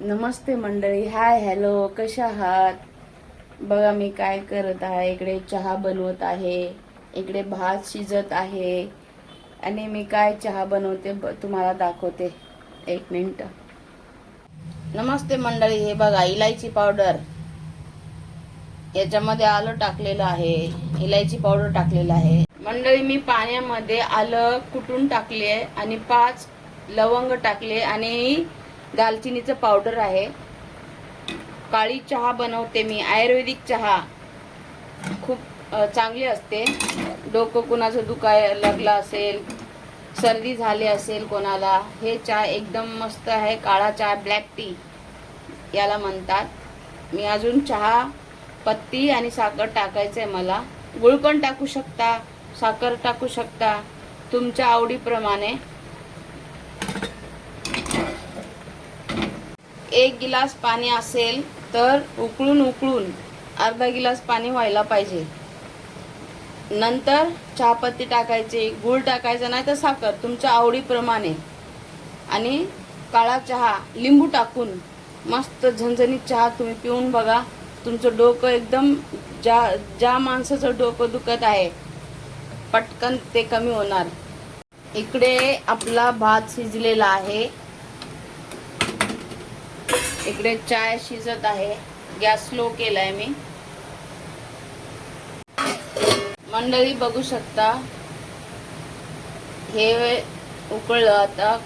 नमस्ते मंडळी hi hello कशा आहात? बघा मी काय करत आहे? इकडे चहा बनवत आहे इकडे भात शिजत आहे आणि मी काय चहा बनवते तुम्हाला दाखवते. एक मिनिट. नमस्ते मंडळी हे बघा इलायची पावडर. याच्यामध्ये आलं टाकलेलं आहे इलायची पावडर टाकलेलं आहे. मंडळी मी पाण्यामध्ये आलं कुटून टाकले आणि पाच लवंग टाकले आणि दालचिनीचं पावडर आहे. काळी चहा बनवते मी. आयुर्वेदिक चहा. खूप चांगली असते. डोकं कुणाचं दुखाय लागलं असेल सर्दी झाली असेल कोणाला हे चहा एकदम मस्त आहे. काळा चहा ब्लॅक टी याला म्हणतात. मी अजून चहा पत्ती आणि साखर टाकायचं आहे मला. गुळ पण टाकू शकता साखर टाकू शकता. तुमच्या आवडीप्रमाणे. एक गिलास पाणी असेल तर उकळून उकळून अर्धा गिलास पाणी व्हायला पाहिजे. नंतर चहापत्ती टाकायची गूळ टाकायचा नाही तर साखर तुमच्या आवडीप्रमाणे. आणि काळा चहा लिंबू टाकून मस्त झणझणीत चहा तुम्ही पिऊन बघा. तुमचं डोकं एकदम ज्या ज्या माणसाचं डोकं दुखत आहे पटकन ते कमी होणार. इकडे आपला भात शिजलेला आहे. इकडे चाय शिजत आहे. गॅस स्लो केलाय मी. मंडळी बघू शकता. हे उकळलं आता.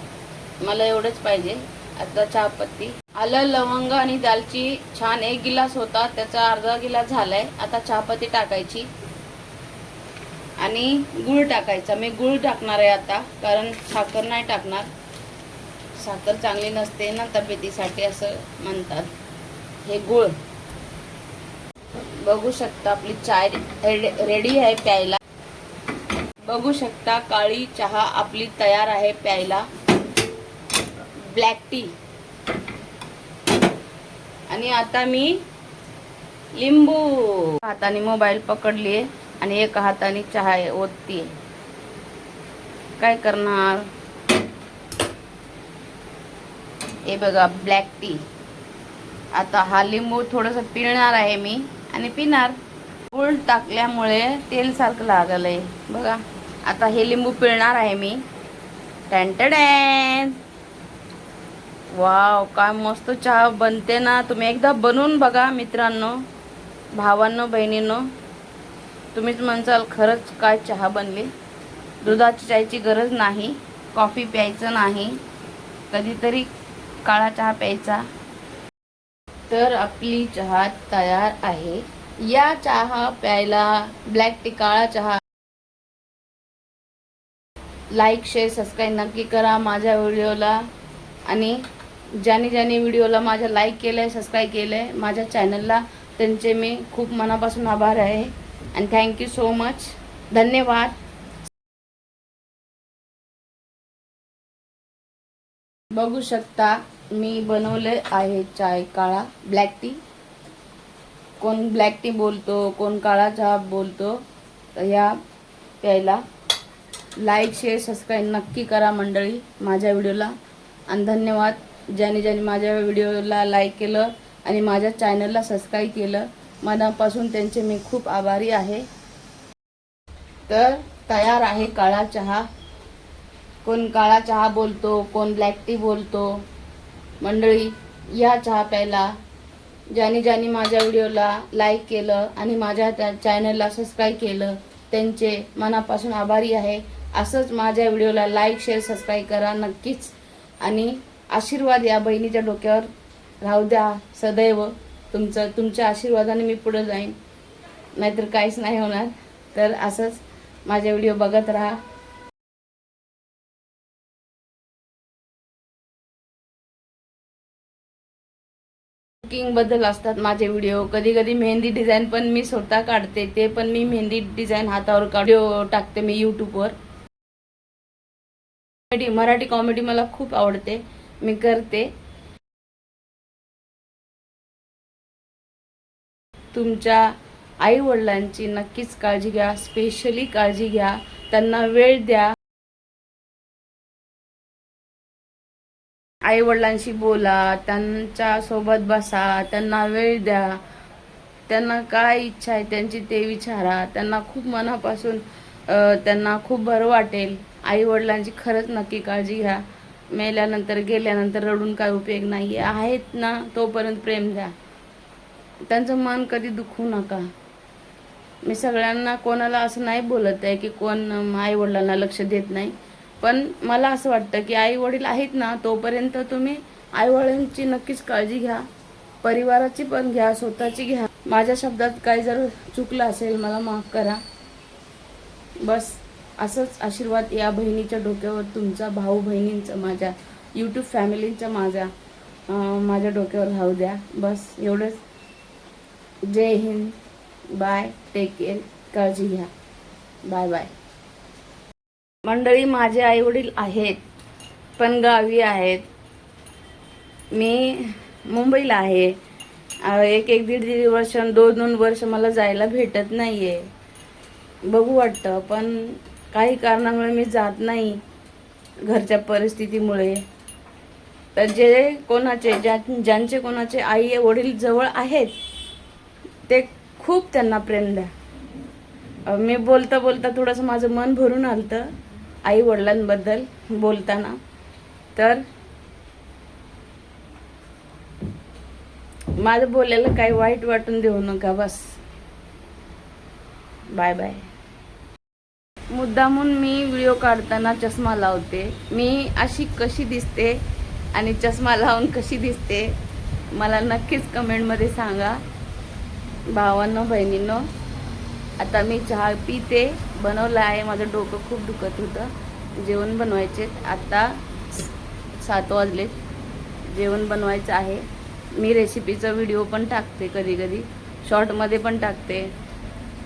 मला एवढंच पाहिजे. आता चहापत्ती. आलं लवंग आणि दालची छान एक गिलास होता. त्याचा अर्धा गिलास झालाय. आता चहापत्ती टाकायची. आणि गुळ टाकायचा. मी गुळ टाकणार आहे आता कारण साखर नाही टाकणार. साखर चांगली नसते ना तब्येतीसाठी असं म्हणतात. हे गुळ. बघू शकता आपली चाय रेडी- रेडी आहे प्यायला. बघू शकता काळी चहा आपली तयार आहे प्यायला. Black tea. आणि आता मी लिंबू. हाताने मोबाईल पकडली आणि एका हाताने चहा ओततीये. काय करणार? हे बघा ब्लॅक टी आता हा लिंबू थोडंसं पिळणार आहे मी आणि पिणार. गुळ टाकल्यामुळे तेल सारखं आहे बघा आता हे लिंबू पिळणार आहे मी. टँटडॅन वाव काय मस्त चहा बनते ना. तुम्ही एकदा बनवून बघा मित्रांनो भावांनो बहिणींनो. तुम्हीच म्हणसाल खरंच काय चहा बनली? दुधाची चायची गरज नाही कॉफी प्यायचं नाही. कधीतरी काळा चहा प्यायचा. तर आपली चहा तयार आहे. या चहा प्यायला ब्लॅक टी काळा चहा. लाईक शेअर सबस्क्राईब नक्की करा माझ्या व्हिडिओला. आणि ज्याने ज्याने व्हिडिओला माझ्या लाईक केलं आहे सबस्क्राईब केलं आहे माझ्या चॅनलला त्यांचे मी खूप मनापासून आभार आहे. आणि थँक्यू सो मच धन्यवाद. बघू शकता मी बनवले आहे चाय काळा. ब्लॅक टी कोण ब्लॅक टी बोलतो कोण काळा चहा बोलतो तर ह्या प्यायला. लाईक शेअर सबस्क्राईब नक्की करा मंडळी माझ्या व्हिडिओला. आणि धन्यवाद ज्याने ज्याने माझ्या व्हिडिओला लाईक केलं आणि माझ्या चॅनलला सबस्क्राईब केलं मनापासून त्यांचे मी खूप आभारी आहे. तर तयार आहे काळा चहा. कोण काळा चहा बोलतो कोण ब्लॅक टी बोलतो. मंडळी या चहा प्यायला ज्याने ज्याने माझ्या व्हिडिओला लाईक केलं आणि माझ्या त्या चॅनलला सबस्क्राईब केलं त्यांचे मनापासून आभारी आहे. असंच माझ्या व्हिडिओला लाईक शेअर सबस्क्राईब करा नक्कीच. आणि आशीर्वाद या बहिणीच्या डोक्यावर राहू द्या. सदैव तुमचं तुमच्या आशीर्वादाने मी पुढे जाईन. नाहीतर काहीच नाही होणार. तर असंच माझे व्हिडिओ बघत राहा. कुकिंगबद्दल असतात माझे व्हिडिओ कधी कधी मेहंदी डिझाईन पण मी स्वतः काढते. ते पण मी मेहंदी डिझाईन हातावर काढ टाकते मी यूट्यूबवर कॉमेडी मराठी कॉमेडी मला खूप आवडते. मी करते. तुमच्या आई वडिलांची नक्कीच काळजी घ्या. स्पेशली काळजी घ्या. त्यांना वेळ द्या. आई वडिलांशी बोला त्यांच्यासोबत बसा त्यांना वेळ द्या. त्यांना काय इच्छा आहे त्यांची ते विचारा. त्यांना खूप मनापासून त्यांना खूप बरं वाटेल. आई वडिलांची खरंच नक्की काळजी घ्या. मेल्यानंतर गेल्यानंतर रडून काय उपयोग नाही आहेत ना तोपर्यंत प्रेम द्या. त्यांचं मन कधी दुखू नका. मी सगळ्यांना कोणाला असं नाही बोलत आहे की कोण आई वडिलांना लक्ष देत नाही. पण मला असं वाटतं की आई वडील आहेत ना तोपर्यंत तुम्ही आई वडिलांची नक्कीच काळजी घ्या. परिवाराची पण घ्या स्वतःची घ्या. माझ्या शब्दात काही जर चुकलं असेल मला माफ करा. बस असंच आशीर्वाद या बहिणीच्या डोक्यावर तुमचा भाऊ बहिणींचा माझ्या यूट्यूब फॅमिलींचा माझ्या माझ्या डोक्यावर राहू द्या. बस एवढंच. जय हिंद. बाय टेक केअर काळजी घ्या. बाय बाय मंडळी माझे आई वडील आहेत पण गावी आहेत. मी मुंबईला आहे. एक एक दीड दीड वर्ष दोन दोन वर्ष मला जायला भेटत नाही आहे बघू वाटतं पण काही कारणामुळे मी जात नाही घरच्या परिस्थितीमुळे. तर जे कोणाचे ज्या ज्यांचे कोणाचे आई वडील जवळ आहेत ते खूप त्यांना प्रेम द्या. मी बोलता बोलता थोडंसं माझं मन भरून आलं आई वडिलांबद्दल बोलताना. तर माझं बोलायला काही वाईट वाटून देऊ नका बस. बाय बाय मुद्दामून मी व्हिडिओ काढताना चष्मा लावते. मी अशी कशी दिसते आणि चष्मा लावून कशी दिसते मला नक्कीच कमेंटमध्ये सांगा. भावांनो बहिणींनो आता मी चहा पिते बनवला आहे. माझं डोकं खूप दुखत होतं. जेवण बनवायचे आता सात वाजले जेवण बनवायचं आहे. मी रेसिपीचा व्हिडिओ पण टाकते कधी कधी. शॉर्टमध्ये पण टाकते.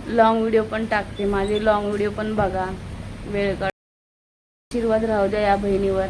लॉंग व्हिडिओ पण टाकते. माझे लॉंग व्हिडिओ पण बघा. वेळ काढ आशीर्वाद राहू द्या या बहिणीवर.